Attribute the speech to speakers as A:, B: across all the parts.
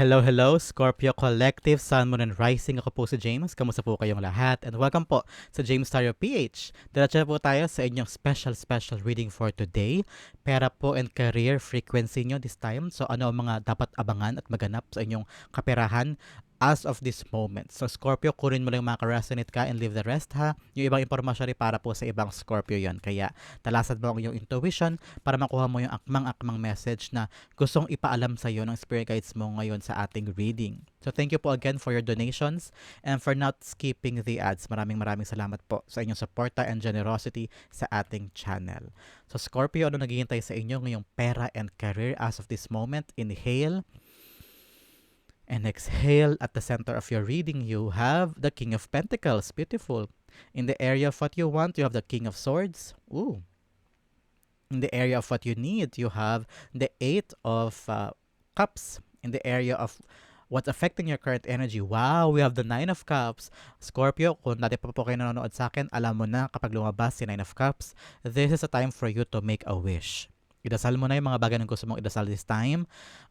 A: Hello, hello, Scorpio Collective, Sun, Moon, and Rising. Ako po si James. Kamusta po kayong lahat? And welcome po sa James Tarot PH. Diretso po tayo sa inyong special, special reading for today. Pera po and career frequency nyo this time. So ano ang mga dapat abangan at maganap sa inyong kaperahan as of this moment. So Scorpio, kunin mo lang mga ka-resonate ka and leave the rest ha. Yung ibang impormasyon rin para po sa ibang Scorpio yon. Kaya talasan mo ang iyong intuition para makuha mo yung akmang-akmang message na gustong ipaalam sa iyo ng spirit guides mo ngayon sa ating reading. So thank you po again for your donations and for not skipping the ads. Maraming maraming salamat po sa inyong suporta and generosity sa ating channel. So Scorpio, ano naghihintay sa inyo ngayong pera and career as of this moment? Inhale and exhale at the center of your reading you have the king of pentacles beautiful. In the area of what you want you have the king of swords. Ooh. In the area of what you need you have the eight of uh, cups. In the area of what's affecting your current energy wow we have the nine of cups. Scorpio kung dati pa po kayo nanonood sa akin alam mo na kapag lumabas si nine of cups this is a time for you to make a wish. Idasal mo na yung mga bagay na gusto mong idasal this time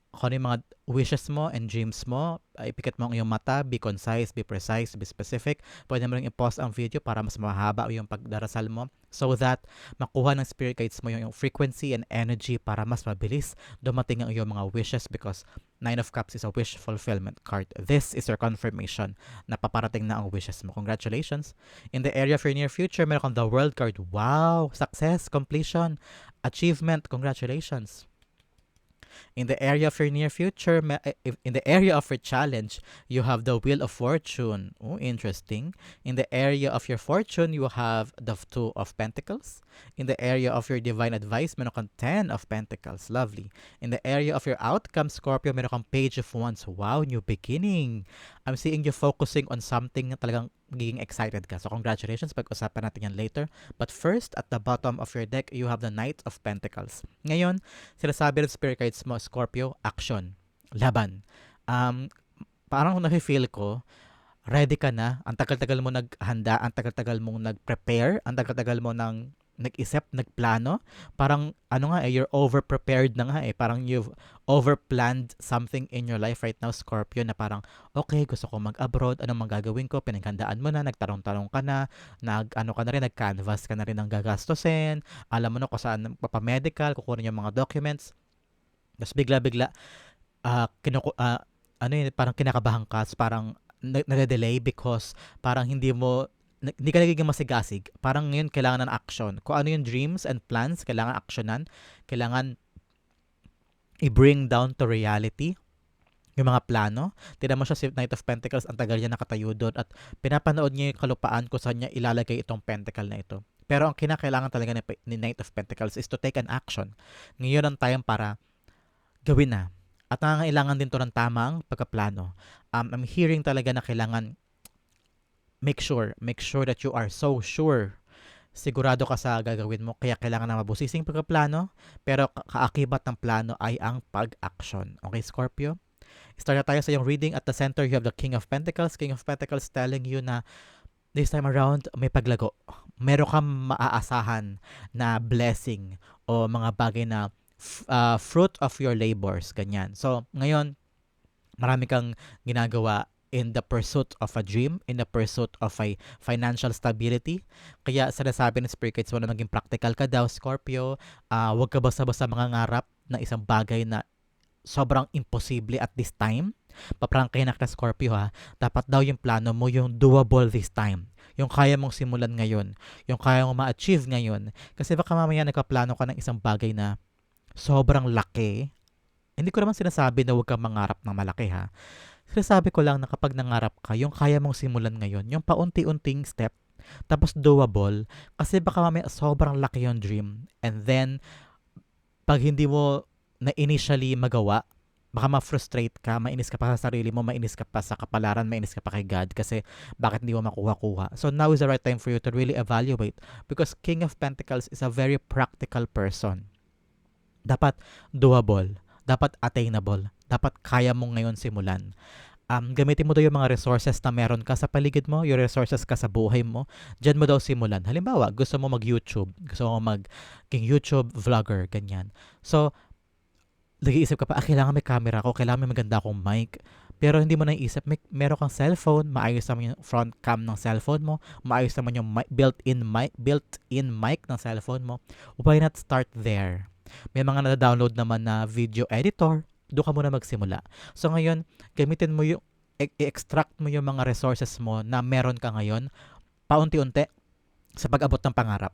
A: kung ano yung mga wishes mo and dreams mo, ipikit mo ang iyong mata, be concise, be precise, be specific. Pwede mo rin i-pause ang video para mas mahaba yung pagdarasal mo so that makuha ng spirit guides mo yung, yung frequency and energy para mas mabilis dumating ang iyong mga wishes because Nine of Cups is a wish fulfillment card. This is your confirmation na paparating na ang wishes mo. Congratulations! In the area of your near future, meron kang the World card. Wow! Success, completion, achievement. Congratulations! In the area of your near future, eh, in the area of your challenge, you have the Wheel of Fortune. Oh, interesting. In the area of your fortune, you have the Two of Pentacles. In the area of your divine advice, meron kang Ten of Pentacles. Lovely. In the area of your outcome, Scorpio, meron kang Page of Wands. Wow, new beginning. I'm seeing you focusing on something na talagang magiging excited ka. So congratulations, pag-usapan natin yan later. But first, at the bottom of your deck, you have the Knight of Pentacles. Ngayon, sinasabi ng spirit guides mo, Scorpio, action, laban. Um, parang nafe-feel ko, ready ka na, ang tagal-tagal mo naghanda, ang tagal-tagal mong nag-prepare, ang tagal-tagal mo nang nag-isip, nagplano, parang ano nga eh, you're over-prepared na nga eh. Parang you've over-planned something in your life right now, Scorpio, na parang, okay, gusto ko mag-abroad, anong magagawin ko, pinaghandaan mo na, nagtarong-tarong ka na, nag, ano ka na rin, nag-canvas ka na rin ng gagastusin, alam mo na kung saan papamedical, kukunin yung mga documents. Tapos bigla-bigla, uh, kinuku, uh, ano yun, parang kinakabahan ka, parang nade-delay because parang hindi mo hindi ka nagiging masigasig. Parang ngayon kailangan ng action. Kung ano yung dreams and plans, kailangan actionan. Kailangan i-bring down to reality yung mga plano. Tignan mo siya si Knight of Pentacles, ang tagal niya nakatayo doon at pinapanood niya yung kalupaan kung saan niya ilalagay itong pentacle na ito. Pero ang kinakailangan talaga ni, ni Knight of Pentacles is to take an action. Ngayon ang time para gawin na. At nangangailangan din to ng tamang pagkaplano. Um, I'm hearing talaga na kailangan make sure, make sure that you are so sure sigurado ka sa gagawin mo kaya kailangan na mabusising pagkaplano pero kaakibat ng plano ay ang pag-action. Okay, Scorpio? Start na tayo sa yung reading. At the center, you have the King of Pentacles. King of Pentacles telling you na this time around, may paglago. Meron kang maaasahan na blessing o mga bagay na uh, fruit of your labors. Ganyan. So, ngayon, marami kang ginagawa in the pursuit of a dream, in the pursuit of a financial stability. Kaya sinasabi ng Spirit mo na maging practical ka daw, Scorpio. Uh, huwag ka basta-basta mangangarap na isang bagay na sobrang imposible at this time. Paprangkahin na ka Scorpio ha. Dapat daw yung plano mo yung doable this time. Yung kaya mong simulan ngayon. Yung kaya mong ma-achieve ngayon. Kasi baka mamaya nagkaplano ka ng isang bagay na sobrang laki. Hindi ko naman sinasabi na huwag kang mangarap ng malaki ha. Sinasabi ko lang na kapag nangarap ka, yung kaya mong simulan ngayon, yung paunti-unting step, tapos doable, kasi baka mamaya sobrang laki yung dream. And then, pag hindi mo na initially magawa, baka ma-frustrate ka, mainis ka pa sa sarili mo, mainis ka pa sa kapalaran, mainis ka pa kay God kasi bakit hindi mo makuha-kuha. So now is the right time for you to really evaluate because King of Pentacles is a very practical person. Dapat doable, dapat attainable, dapat kaya mo ngayon simulan. Um, gamitin mo daw yung mga resources na meron ka sa paligid mo, yung resources ka sa buhay mo, dyan mo daw simulan. Halimbawa, gusto mo mag-YouTube, gusto mo mag-YouTube vlogger, ganyan. So, nag-iisip ka pa, ah, kailangan may camera ko, kailangan may maganda akong mic. Pero hindi mo naiisip, may, meron kang cellphone, maayos naman yung front cam ng cellphone mo, maayos naman yung mic, built-in mic, built-in mic ng cellphone mo. Why not start there? May mga na-download naman na video editor, doon ka muna magsimula. So ngayon, gamitin mo yung, e- i-extract mo yung mga resources mo na meron ka ngayon, paunti-unti, sa pag-abot ng pangarap.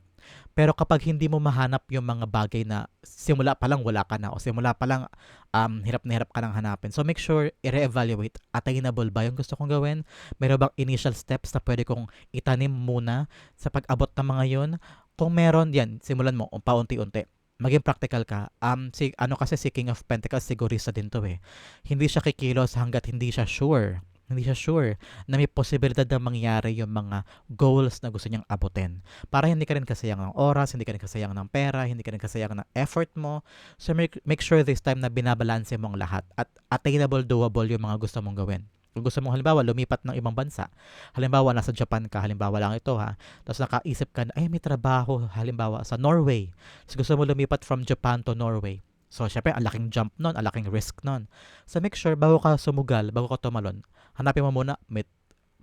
A: Pero kapag hindi mo mahanap yung mga bagay na simula pa lang wala ka na o simula pa lang um, hirap na hirap ka nang hanapin. So make sure i-reevaluate. Attainable ba yung gusto kong gawin? Meron bang initial steps na pwede kong itanim muna sa pag-abot ng mga yun? Kung meron, yan, simulan mo um, paunti-unti maging practical ka. Um, si, ano kasi si King of Pentacles, sigurista din to eh. Hindi siya kikilos hanggat hindi siya sure hindi siya sure na may posibilidad na mangyari yung mga goals na gusto niyang abutin. Para hindi ka rin kasayang ng oras, hindi ka rin kasayang ng pera, hindi ka rin kasayang ng effort mo. So make, make sure this time na binabalanse mo ang lahat at attainable, doable yung mga gusto mong gawin. Kung gusto mong halimbawa lumipat ng ibang bansa, halimbawa nasa Japan ka, halimbawa lang ito ha, tapos nakaisip ka na, ay may trabaho, halimbawa sa Norway. So gusto mo lumipat from Japan to Norway. So, syempre, ang laking jump nun, ang laking risk nun. So, make sure, bago ka sumugal, bago ka tumalon, hanapin mo muna, may,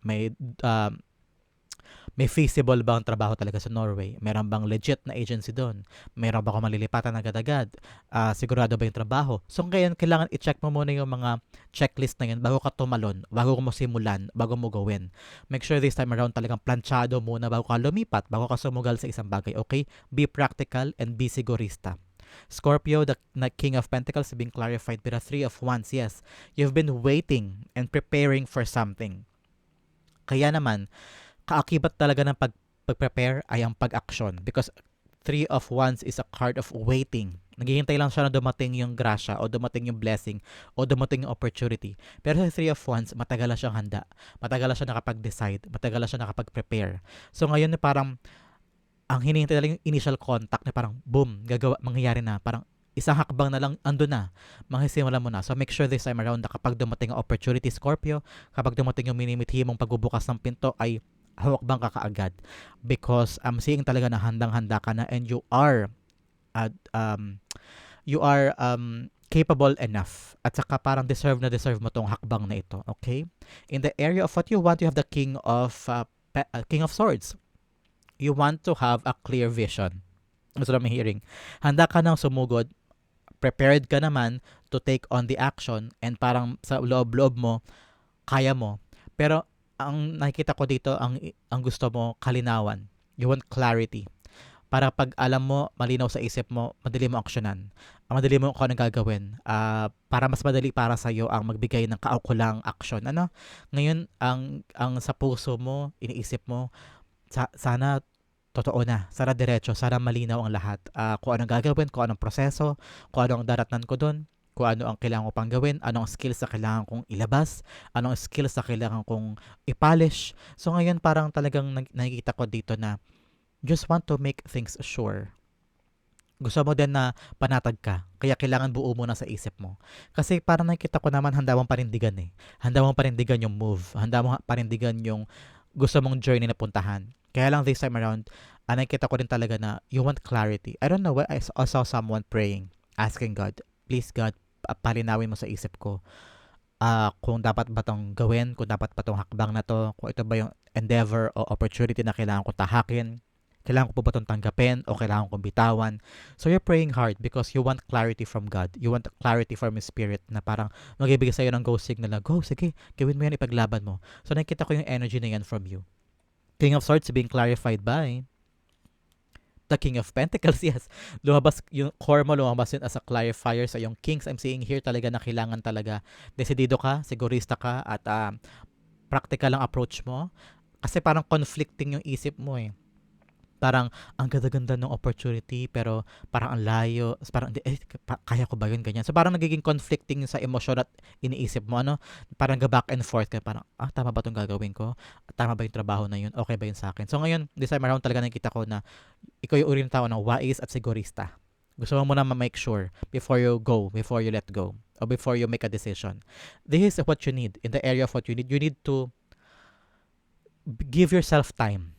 A: may, uh, may feasible ba ang trabaho talaga sa Norway? Meron bang legit na agency doon? Meron ba ako malilipatan agad-agad? Uh, sigurado ba yung trabaho? So, ngayon, kailangan i-check mo muna yung mga checklist na yun bago ka tumalon, bago mo simulan, bago mo gawin. Make sure this time around talagang planchado muna bago ka lumipat, bago ka sumugal sa isang bagay. Okay? Be practical and be sigurista. Scorpio, the, the King of Pentacles, being clarified with a Three of Wands. Yes, you've been waiting and preparing for something. Kaya naman, kaakibat talaga ng pag, pag-prepare ay ang pag-action because Three of Wands is a card of waiting. Naghihintay lang siya na dumating yung grasya o dumating yung blessing o dumating yung opportunity. Pero sa Three of Wands, matagal na siyang handa. Matagal na siya nakapag-decide. Matagal na siya nakapag-prepare. So ngayon parang ang hinihintay lang yung initial contact na parang boom, gagawa, mangyayari na. Parang isang hakbang na lang ando na, manghisimula mo na. So make sure this time around na kapag dumating ang opportunity Scorpio, kapag dumating yung minimithi mong pagbubukas ng pinto ay hawak bang ka kaagad because I'm seeing talaga na handang-handa ka na and you are uh, um you are um capable enough at saka parang deserve na deserve mo tong hakbang na ito okay in the area of what you want you have the king of uh, pe- uh, king of swords you want to have a clear vision. Gusto namin hearing. Handa ka nang sumugod, prepared ka naman to take on the action and parang sa loob-loob mo, kaya mo. Pero ang nakikita ko dito, ang, ang gusto mo, kalinawan. You want clarity. Para pag alam mo, malinaw sa isip mo, madali mo aksyonan. Madali mo kung anong gagawin. Uh, para mas madali para sa iyo ang magbigay ng kaukulang aksyon. Ano? Ngayon, ang, ang sa puso mo, iniisip mo, sa, sana totoo na. Sana diretso, sana malinaw ang lahat. Uh, kung anong gagawin, kung anong proseso, kung anong daratnan ko doon, kung ano ang kailangan ko pang gawin, anong skills na kailangan kong ilabas, anong skills na kailangan kong ipolish. So ngayon parang talagang nakikita ko dito na just want to make things sure. Gusto mo din na panatag ka, kaya kailangan buo mo na sa isip mo. Kasi parang nakikita ko naman handa mong parindigan eh. Handa mong parindigan yung move, handa mong parindigan yung gusto mong journey na puntahan. Kaya lang this time around, uh, nakikita ko din talaga na you want clarity. I don't know why I saw someone praying, asking God, please God, palinawin mo sa isip ko uh, kung dapat ba tong gawin, kung dapat ba tong hakbang na to, kung ito ba yung endeavor o opportunity na kailangan ko tahakin, kailangan ko po ba itong tanggapin o kailangan kong bitawan. So you're praying hard because you want clarity from God. You want clarity from His Spirit na parang magbibigay sa'yo ng go signal na, go, sige, gawin mo yan, ipaglaban mo. So nakikita ko yung energy na yan from you. King of Swords being clarified by the King of Pentacles, yes. Lumabas yung core mo, lumabas yun as a clarifier sa yung Kings. I'm seeing here talaga na kailangan talaga desidido ka, sigurista ka, at uh, practical ang approach mo. Kasi parang conflicting yung isip mo eh parang ang ganda-ganda ng opportunity pero parang ang layo parang eh, kaya ko ba yun? Ganyan. So parang nagiging conflicting sa emosyon at iniisip mo ano? Parang ga back and forth ka parang ah tama ba itong gagawin ko? Tama ba yung trabaho na yun? Okay ba yun sa akin? So ngayon this time around talaga nakita ko na ikaw yung uri ng tao na wais at sigurista. Gusto mo muna ma-make sure before you go before you let go or before you make a decision. This is what you need. In the area of what you need you need to give yourself time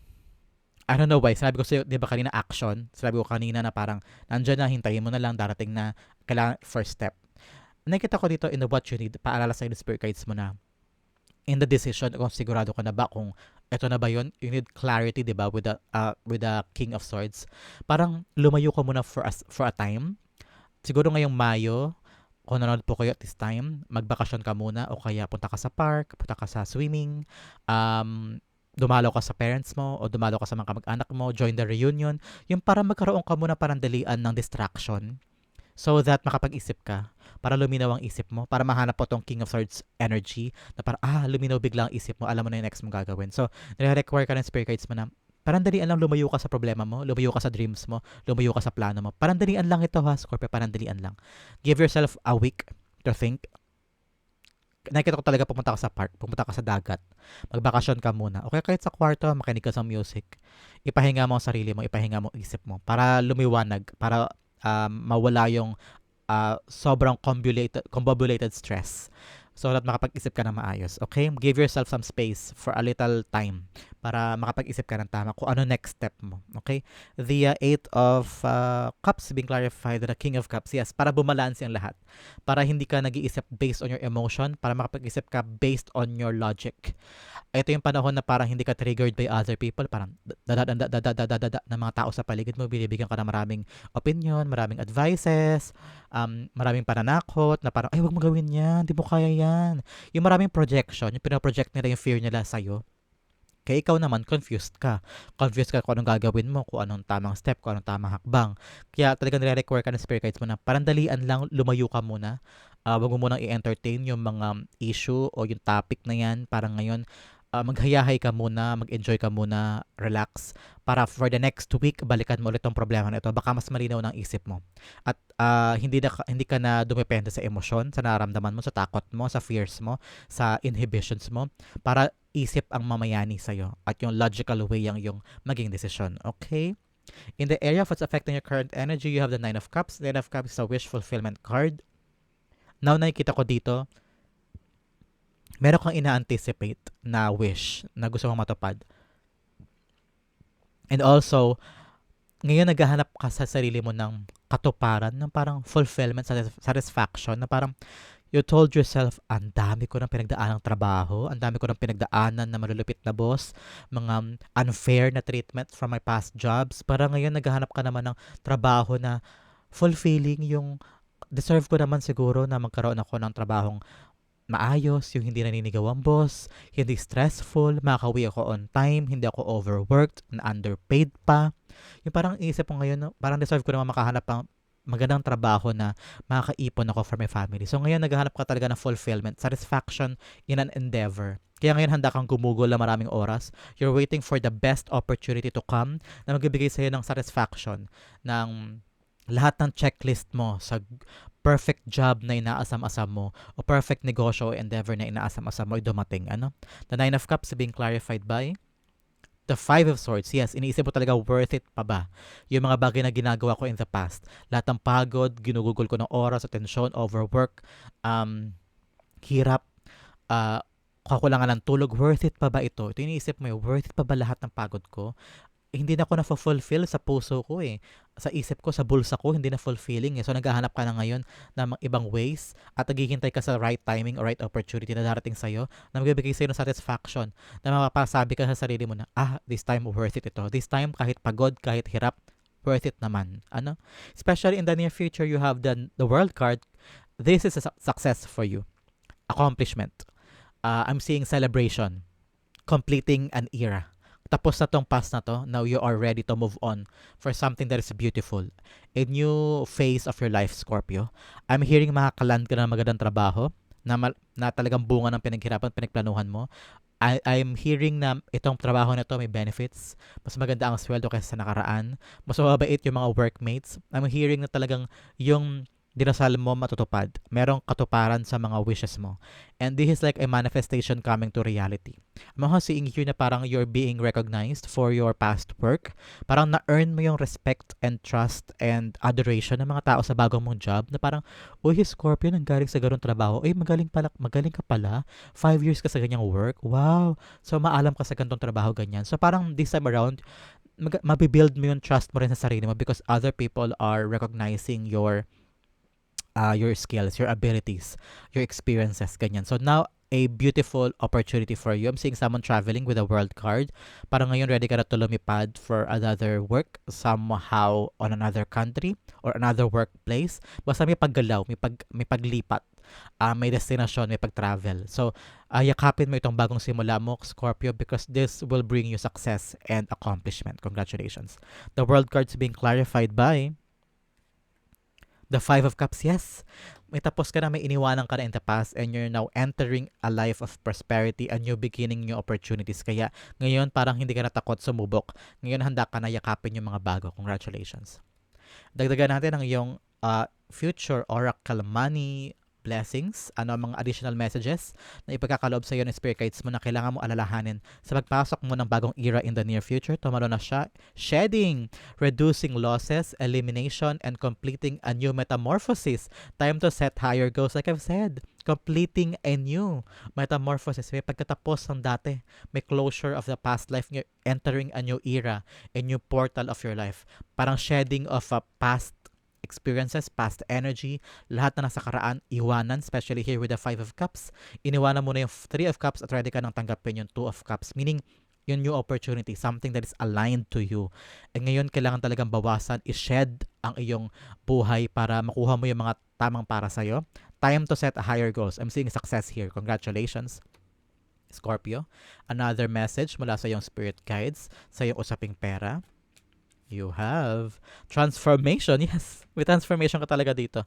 A: I don't know why, sinabi ko sa'yo, di ba kanina action? Sinabi ko kanina na parang, nandyan na, hintayin mo na lang, darating na, kailangan first step. nakita ko dito in the what you need, paalala sa yung spirit guides mo na in the decision kung sigurado ka na ba kung eto na ba yun, you need clarity, di ba, with the, uh, with the King of Swords. Parang lumayo ka muna for a, for a time. Siguro ngayong Mayo, kung nanonood po kayo at this time, magbakasyon ka muna o kaya punta ka sa park, punta ka sa swimming, um, dumalo ka sa parents mo o dumalo ka sa mga kamag-anak mo, join the reunion, yung para magkaroon ka muna parang dalian ng distraction so that makapag-isip ka para luminaw ang isip mo, para mahanap po tong King of Swords energy na para, ah, luminaw bigla ang isip mo, alam mo na yung next mong gagawin. So, nire-require ka ng spirit guides mo na parang dalian lang lumayo ka sa problema mo, lumayo ka sa dreams mo, lumayo ka sa plano mo. Parang dalian lang ito ha, Scorpio, parang dalian lang. Give yourself a week to think. Nakikita ko talaga pumunta ka sa park, pumunta ka sa dagat, magbakasyon ka muna. Okay, kahit sa kwarto, makinig ka sa music. Ipahinga mo ang sarili mo, ipahinga mo ang isip mo para lumiwanag, para um, mawala yung uh, sobrang convoluted, convoluted stress so that makapag-isip ka na maayos. Okay? Give yourself some space for a little time para makapag-isip ka ng tama kung ano next step mo. Okay? The uh, Eight of uh, Cups being clarified the King of Cups. Yes, para bumalansi ang lahat. Para hindi ka nag-iisip based on your emotion, para makapag-isip ka based on your logic. Ito yung panahon na parang hindi ka triggered by other people, parang dadadadadadadadada ng mga tao sa paligid mo, binibigyan ka ng maraming opinion, maraming advices, um, maraming pananakot, na parang, ay, wag mo gawin yan, di mo kaya yan. Yung maraming projection, yung pinaproject nila yung fear nila sa'yo, kaya ikaw naman, confused ka. Confused ka kung anong gagawin mo, kung anong tamang step, kung anong tamang hakbang. Kaya talaga nire-require ka ng spirit guides mo na parang dalian lang, lumayo ka muna. Uh, wag mo munang i-entertain yung mga issue o yung topic na yan. Parang ngayon, uh, maghayahay ka muna, mag-enjoy ka muna, relax, para for the next week, balikan mo ulit tong problema na ito. Baka mas malinaw ng isip mo. At uh, hindi, na, hindi ka na dumepende sa emosyon, sa nararamdaman mo, sa takot mo, sa fears mo, sa inhibitions mo, para isip ang mamayani sa'yo at yung logical way ang yung maging decision. Okay? In the area of what's affecting your current energy, you have the Nine of Cups. Nine of Cups is a wish fulfillment card. Now, nakikita ko dito, meron kang ina-anticipate na wish na gusto mong matupad. And also, ngayon naghahanap ka sa sarili mo ng katuparan, ng parang fulfillment, satisfaction, na parang you told yourself, ang dami ko ng pinagdaan ng trabaho, ang dami ko ng pinagdaanan na malulupit na boss, mga unfair na treatment from my past jobs. Para ngayon naghahanap ka naman ng trabaho na fulfilling yung deserve ko naman siguro na magkaroon ako ng trabahong maayos, yung hindi naninigaw ang boss, hindi stressful, makakawi ako on time, hindi ako overworked, and underpaid pa. Yung parang isip ko ngayon, parang deserve ko naman makahanap ng magandang trabaho na makakaipon ako for my family. So ngayon, naghahanap ka talaga ng fulfillment, satisfaction in an endeavor. Kaya ngayon handa kang gumugol na maraming oras. You're waiting for the best opportunity to come na magbibigay sa'yo ng satisfaction, ng lahat ng checklist mo sa perfect job na inaasam-asam mo o perfect negosyo o endeavor na inaasam-asam mo ay dumating. Ano? The Nine of Cups being clarified by the Five of Swords. Yes, iniisip mo talaga worth it pa ba? Yung mga bagay na ginagawa ko in the past. Lahat ng pagod, ginugugol ko ng oras, atensyon, overwork, um, hirap, uh, kakulangan ng tulog, worth it pa ba ito? Ito iniisip mo, worth it pa ba lahat ng pagod ko? hindi na ako na-fulfill sa puso ko eh. Sa isip ko, sa bulsa ko, hindi na fulfilling eh. So, naghahanap ka na ngayon ng ibang ways at naghihintay ka sa right timing or right opportunity na darating sa'yo na magbibigay sa'yo ng satisfaction na mapapasabi ka sa sarili mo na, ah, this time worth it ito. This time, kahit pagod, kahit hirap, worth it naman. Ano? Especially in the near future, you have the, the world card. This is a su- success for you. Accomplishment. Uh, I'm seeing celebration. Completing an era tapos na tong past na to, now you are ready to move on for something that is beautiful. A new phase of your life, Scorpio. I'm hearing makakaland ka ng magandang trabaho na, na talagang bunga ng pinaghirapan, pinagplanuhan mo. I, I'm hearing na itong trabaho na to may benefits. Mas maganda ang sweldo kaysa sa nakaraan. Mas mababait yung mga workmates. I'm hearing na talagang yung dinasal mo matutupad. Merong katuparan sa mga wishes mo. And this is like a manifestation coming to reality. I'm also seeing here na parang you're being recognized for your past work. Parang na-earn mo yung respect and trust and adoration ng mga tao sa bagong mong job na parang, uy, Scorpio, nang galing sa ganong trabaho. Uy, magaling, pala, magaling ka pala. Five years ka sa ganyang work. Wow. So, maalam ka sa ganitong trabaho, ganyan. So, parang this time around, mag- mabibuild mo yung trust mo rin sa sarili mo because other people are recognizing your uh, your skills, your abilities, your experiences, ganyan. So now, a beautiful opportunity for you. I'm seeing someone traveling with a world card. Parang ngayon ready ka na to lumipad for another work somehow on another country or another workplace. Basta may paggalaw, may, pag, may paglipat, uh, may destination, may pag-travel. So, uh, yakapin mo itong bagong simula mo, Scorpio, because this will bring you success and accomplishment. Congratulations. The world card's being clarified by the Five of Cups, yes may tapos ka na, may iniwanan ka na in the past and you're now entering a life of prosperity, a new beginning, new opportunities. Kaya ngayon parang hindi ka natakot sumubok. Ngayon handa ka na yakapin yung mga bago. Congratulations. Dagdagan natin ang iyong uh, future oracle money blessings, ano ang mga additional messages na ipagkakaloob sa iyo ng spirit guides mo na kailangan mo alalahanin sa pagpasok mo ng bagong era in the near future. Tumalo na siya. Shedding, reducing losses, elimination, and completing a new metamorphosis. Time to set higher goals like I've said. Completing a new metamorphosis. May pagkatapos ng dati. May closure of the past life. Entering a new era, a new portal of your life. Parang shedding of a past experiences, past energy, lahat na nasa karaan, iwanan, especially here with the Five of Cups. Iniwanan mo na yung Three of Cups at ready ka nang tanggapin yung Two of Cups. Meaning, yung new opportunity, something that is aligned to you. And ngayon, kailangan talagang bawasan, i-shed ang iyong buhay para makuha mo yung mga tamang para sa'yo. Time to set higher goals. I'm seeing success here. Congratulations. Scorpio, another message mula sa iyong spirit guides sa iyong usaping pera You have transformation. Yes, may transformation ka talaga dito.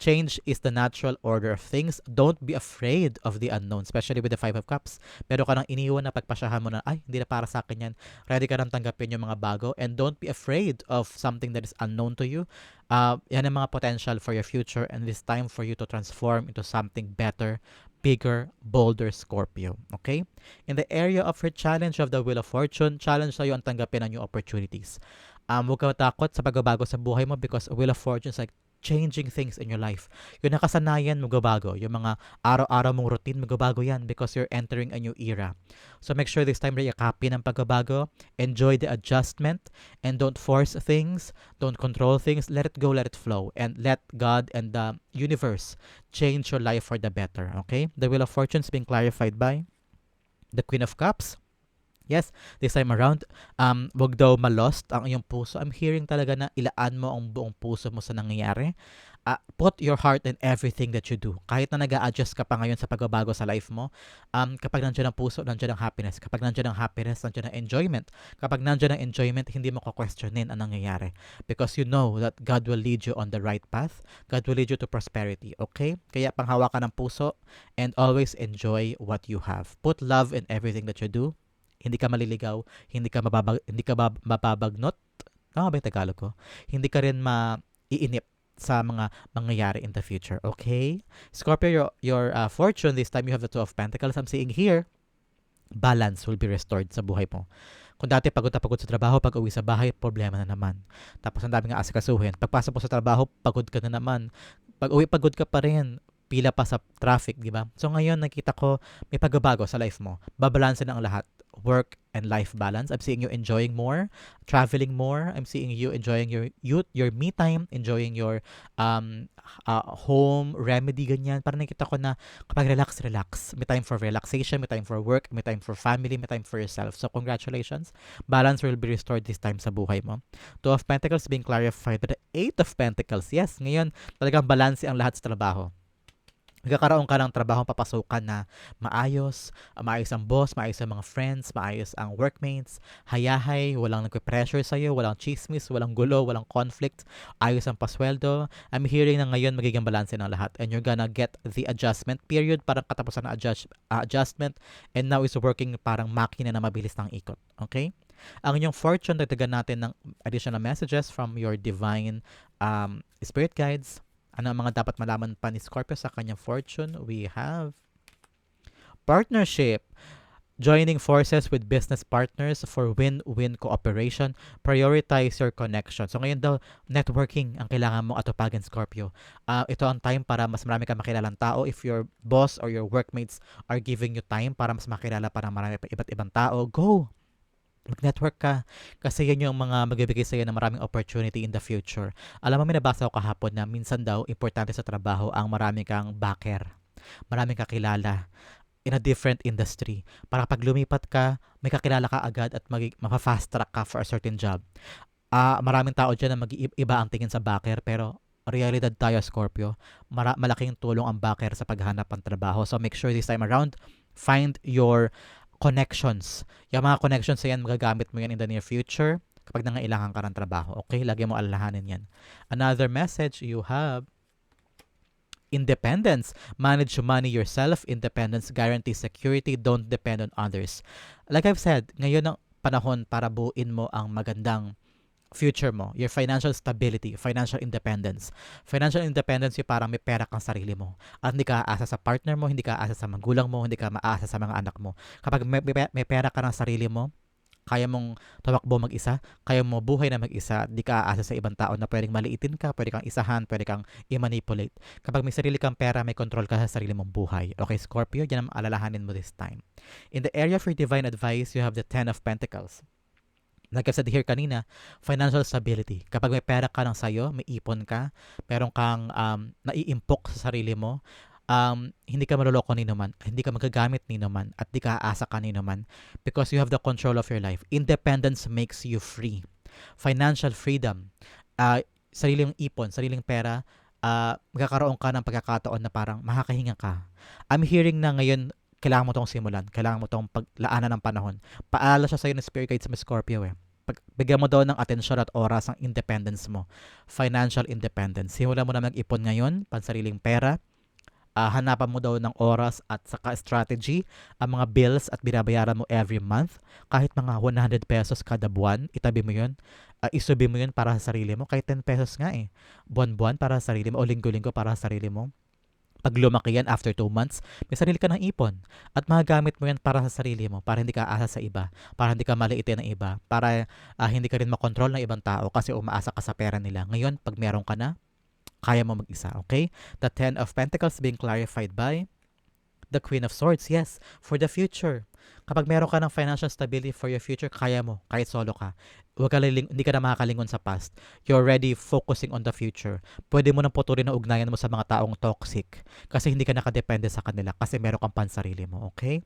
A: Change is the natural order of things. Don't be afraid of the unknown, especially with the Five of Cups. Pero ka nang iniwan na pagpasyahan mo na, ay, hindi na para sa akin yan. Ready ka nang tanggapin yung mga bago. And don't be afraid of something that is unknown to you. Uh, yan ang mga potential for your future and it is time for you to transform into something better, bigger, bolder Scorpio. Okay? In the area of your challenge of the Wheel of Fortune, challenge sa'yo ang tanggapin ng new opportunities um, huwag ka takot sa pagbabago sa buhay mo because Wheel of Fortune is like changing things in your life. Yung nakasanayan, magbabago. Yung mga araw-araw mong routine, magbabago yan because you're entering a new era. So make sure this time na yakapin ang pagbabago, enjoy the adjustment, and don't force things, don't control things, let it go, let it flow, and let God and the universe change your life for the better. Okay? The Wheel of Fortune is being clarified by the Queen of Cups, Yes, this time around, um, wag daw malost ang iyong puso. I'm hearing talaga na ilaan mo ang buong puso mo sa nangyayari. Uh, put your heart in everything that you do. Kahit na nag adjust ka pa ngayon sa pagbabago sa life mo, um, kapag nandiyan ang puso, nandiyan ang happiness. Kapag nandiyan ang happiness, nandiyan ang enjoyment. Kapag nandiyan ang enjoyment, hindi mo ko-questionin ang nangyayari. Because you know that God will lead you on the right path. God will lead you to prosperity. Okay? Kaya panghawakan ng puso and always enjoy what you have. Put love in everything that you do hindi ka maliligaw, hindi ka mababag, hindi ka mababagnot. Tama ba yung Tagalog ko? Hindi ka rin maiinip sa mga mangyayari in the future. Okay? Scorpio, your, your uh, fortune, this time you have the Two of Pentacles. I'm seeing here, balance will be restored sa buhay mo. Kung dati pagod na pagod sa trabaho, pag uwi sa bahay, problema na naman. Tapos ang dami nga asikasuhin. Pagpasok mo sa trabaho, pagod ka na naman. Pag uwi, pagod ka pa rin pila pa sa traffic, di ba? So ngayon nakita ko may pagbabago sa life mo. Babalanse na ang lahat work and life balance. I'm seeing you enjoying more, traveling more. I'm seeing you enjoying your youth, your me time, enjoying your um uh, home remedy ganyan. Para nakita ko na kapag relax, relax. May time for relaxation, may time for work, may time for family, may time for yourself. So congratulations. Balance will be restored this time sa buhay mo. Two of Pentacles being clarified to the Eight of Pentacles. Yes, ngayon talagang balance ang lahat sa trabaho Magkakaroon ka ng trabaho papasukan na maayos, maayos ang boss, maayos ang mga friends, maayos ang workmates, hayahay, walang nagpe-pressure sa'yo, walang chismis, walang gulo, walang conflict, ayos ang pasweldo. I'm hearing na ngayon magiging balanse ng lahat and you're gonna get the adjustment period, parang katapusan ng adjust, uh, adjustment and now is working parang makina na mabilis ng ikot. Okay? Ang inyong fortune, dagdagan natin ng additional messages from your divine um, spirit guides, ano ang mga dapat malaman pa ni Scorpio sa kanyang fortune? We have partnership. Joining forces with business partners for win-win cooperation. Prioritize your connection. So ngayon daw, networking ang kailangan mong atupagin, Scorpio. Uh, ito ang time para mas marami kang makilalang tao. If your boss or your workmates are giving you time para mas makilala para marami pa iba't ibang tao, go! Mag-network ka kasi yan yung mga magbibigay sa'yo ng maraming opportunity in the future. Alam mo, may nabasa ko kahapon na minsan daw importante sa trabaho ang marami kang backer, maraming kakilala in a different industry. Para pag lumipat ka, may kakilala ka agad at mag mapa-fast track ka for a certain job. Ah, maraming tao dyan na mag-iba ang tingin sa backer pero realidad tayo Scorpio. Mara- malaking tulong ang backer sa paghanap ng trabaho. So make sure this time around, find your connections. Yung mga connections na yan, magagamit mo yan in the near future kapag nangailangan ka ng trabaho. Okay? Lagi mo alalahanin yan. Another message you have independence. Manage your money yourself. Independence guarantees security. Don't depend on others. Like I've said, ngayon ang panahon para buuin mo ang magandang future mo, your financial stability, financial independence. Financial independence yung parang may pera kang sarili mo. At hindi ka aasa sa partner mo, hindi ka aasa sa magulang mo, hindi ka maasa sa mga anak mo. Kapag may, may pera ka ng sarili mo, kaya mong tumakbo mag-isa, kaya mo buhay na mag-isa, di ka aasa sa ibang tao na pwedeng maliitin ka, pwede kang isahan, pwede kang i-manipulate. Kapag may sarili kang pera, may control ka sa sarili mong buhay. Okay, Scorpio, yan ang alalahanin mo this time. In the area for divine advice, you have the Ten of Pentacles like I said here kanina, financial stability. Kapag may pera ka ng sayo, may ipon ka, meron kang um, naiimpok sa sarili mo, um, hindi ka maluloko ni naman, hindi ka magagamit ni naman, at di ka aasa ka ni naman because you have the control of your life. Independence makes you free. Financial freedom, uh, sariling ipon, sariling pera, uh, magkakaroon ka ng pagkakataon na parang makakahinga ka. I'm hearing na ngayon kailangan mo tong simulan. Kailangan mo tong paglaanan ng panahon. Paalala siya sa'yo ng spirit guide sa Scorpio eh. Pag, bigyan mo daw ng atensyon at oras ang independence mo. Financial independence. Simulan mo na mag-ipon ngayon, pansariling pera. Uh, hanapan mo daw ng oras at saka strategy ang mga bills at binabayaran mo every month. Kahit mga 100 pesos kada buwan, itabi mo yun. Uh, isubi mo yun para sa sarili mo. Kahit 10 pesos nga eh. Buwan-buwan para sa sarili mo o linggo-linggo para sa sarili mo pag lumaki yan after 2 months, may sarili ka ng ipon. At magagamit mo yan para sa sarili mo, para hindi ka asa sa iba, para hindi ka maliitin ng iba, para uh, hindi ka rin makontrol ng ibang tao kasi umaasa ka sa pera nila. Ngayon, pag meron ka na, kaya mo mag-isa, okay? The Ten of Pentacles being clarified by the Queen of Swords, yes, for the future. Kapag meron ka ng financial stability for your future, kaya mo, kahit solo ka. Huwag ka liling, hindi ka na makakalingon sa past. You're already focusing on the future. Pwede mo nang putulin ang ugnayan mo sa mga taong toxic kasi hindi ka nakadepende sa kanila kasi meron kang pansarili mo, okay?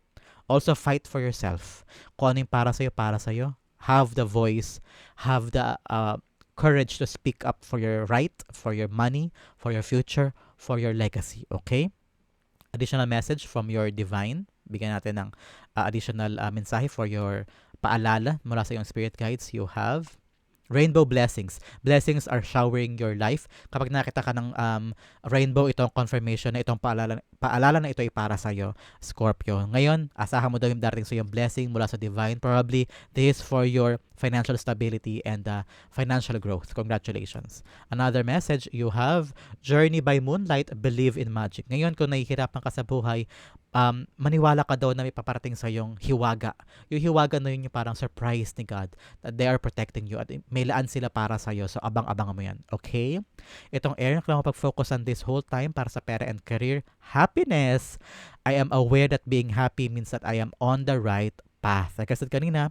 A: Also, fight for yourself. Kung ano yung para sa'yo, para sa'yo. Have the voice, have the uh, courage to speak up for your right, for your money, for your future, for your legacy, okay? additional message from your divine. Bigyan natin ng uh, additional uh, mensahe for your paalala mula sa iyong spirit guides. You have Rainbow blessings. Blessings are showering your life. Kapag nakita ka ng um, rainbow, itong confirmation na itong paalala, paalala na ito ay para sa iyo, Scorpio. Ngayon, asahan mo daw yung darating sa iyong blessing mula sa divine. Probably, this is for your financial stability and uh, financial growth. Congratulations. Another message you have, Journey by Moonlight, Believe in Magic. Ngayon, kung nahihirapan ka sa buhay, um, maniwala ka daw na may paparating sa yung hiwaga. Yung hiwaga na yun yung parang surprise ni God that they are protecting you at may laan sila para sa iyo. So, abang-abang mo yan. Okay? Itong air na kailangan pag-focus on this whole time para sa pera and career. Happiness! I am aware that being happy means that I am on the right path. Like I said kanina,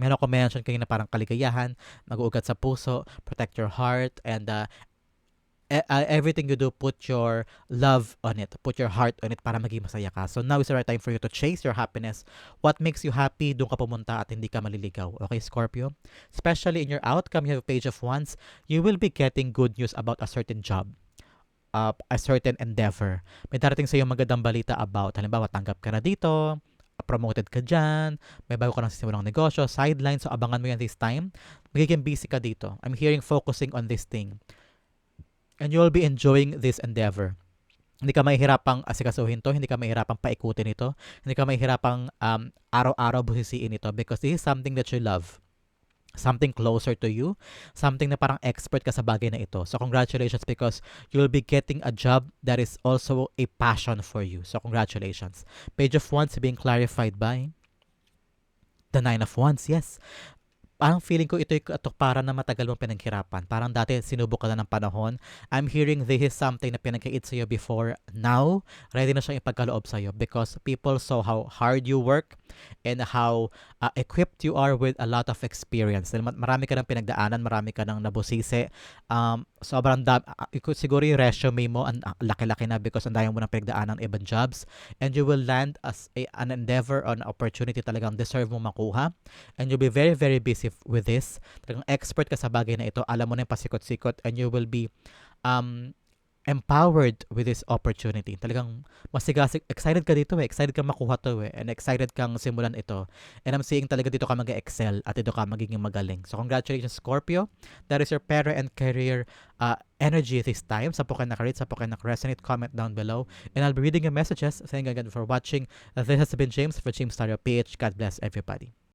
A: meron ko mention kanina parang kaligayahan, mag-uugat sa puso, protect your heart, and uh, uh, everything you do, put your love on it. Put your heart on it para maging masaya ka. So now is the right time for you to chase your happiness. What makes you happy, doon ka pumunta at hindi ka maliligaw. Okay, Scorpio? Especially in your outcome, you have a page of wands, you will be getting good news about a certain job uh, a certain endeavor. May darating sa iyo magandang balita about, halimbawa, tanggap ka na dito, promoted ka dyan, may bago ka nang sisimulang negosyo, sideline, so abangan mo yan this time. Magiging busy ka dito. I'm hearing focusing on this thing and you'll be enjoying this endeavor. Hindi ka mahihirapang asikasuhin to, hindi ka mahihirapang paikutin ito, hindi ka mahihirapang um, araw-araw busisiin ito because this is something that you love something closer to you, something na parang expert ka sa bagay na ito. So congratulations because you'll be getting a job that is also a passion for you. So congratulations. Page of Wands being clarified by the Nine of Wands. Yes parang feeling ko ito'y para na matagal mong pinaghirapan. Parang dati sinubok ka na ng panahon. I'm hearing this is something na pinagkait sa'yo before. Now, ready na siyang ipagkaloob sa'yo because people saw how hard you work and how uh, equipped you are with a lot of experience. Marami ka ng pinagdaanan, marami ka ng nabusisi. Um, sobrang dam- uh, iko- siguro yung resume mo, ang ang laki-laki na because ang dami mo ng pinagdaanan ibang jobs. And you will land as a, an endeavor or an opportunity talagang deserve mo makuha. And you'll be very very busy with this. Talagang expert ka sa bagay na ito. Alam mo na yung pasikot-sikot and you will be um, empowered with this opportunity. Talagang masigasig, excited ka dito eh. Excited ka makuha to eh. And excited kang simulan ito. And I'm seeing talaga dito ka mag-excel at dito ka magiging magaling. So congratulations Scorpio. That is your pera and career uh, energy this time. Sa po kayo nakarate, sa po kayo nakaresonate, comment down below. And I'll be reading your messages. Thank you again for watching. This has been James for James Stereo PH. God bless everybody.